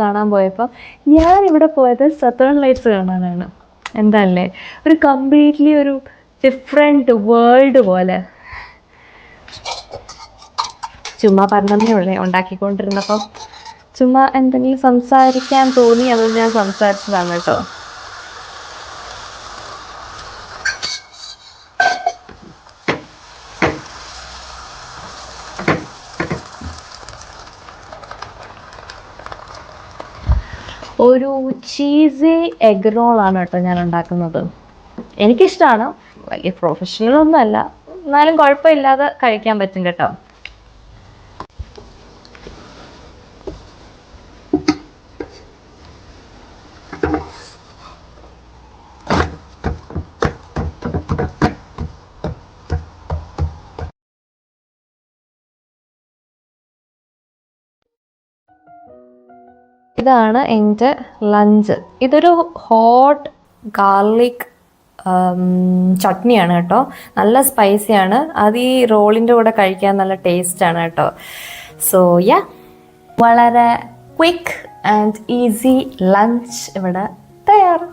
കാണാൻ പോയപ്പോൾ ഞാൻ ഇവിടെ പോയത് സത്തേൺ ലൈറ്റ്സ് കാണാനാണ്. എന്താല്ലേ? ഒരു കംപ്ലീറ്റ്ലി ഒരു ഡിഫറെന്റ് വേൾഡ് പോലെ. ചുമ്മാ പറഞ്ഞതേ ഉള്ളേ ഉണ്ടാക്കിക്കൊണ്ടിരുന്നപ്പം. ചുമ്മാ എന്തെങ്കിലും സംസാരിക്കാൻ തോന്നി അത് ഞാൻ സംസാരിച്ചതാണ് കേട്ടോ. ഒരു ചീസി എഗ് റോളാണ് കേട്ടോ ഞാൻ ഉണ്ടാക്കുന്നത്. എനിക്കിഷ്ടമാണ് വലിയ പ്രൊഫഷണൽ ഒന്നും അല്ല. എന്നാലും കുഴപ്പമില്ലാതെ കഴിക്കാൻ പറ്റും കേട്ടോ. ഇതാണ് എന്റെ ലഞ്ച് ഇതൊരു ഹോട്ട് ഗാർലിക് ചട്നിയാണ് കേട്ടോ. നല്ല സ്പൈസിയാണ് അത് ഈ റോളിന്റെ കൂടെ കഴിക്കാൻ നല്ല ടേസ്റ്റാണ് കേട്ടോ. സോ യാ വളരെ ക്വിക്ക് ആൻഡ് ഈസി ലഞ്ച് ഇവിടെ തയ്യാറ്.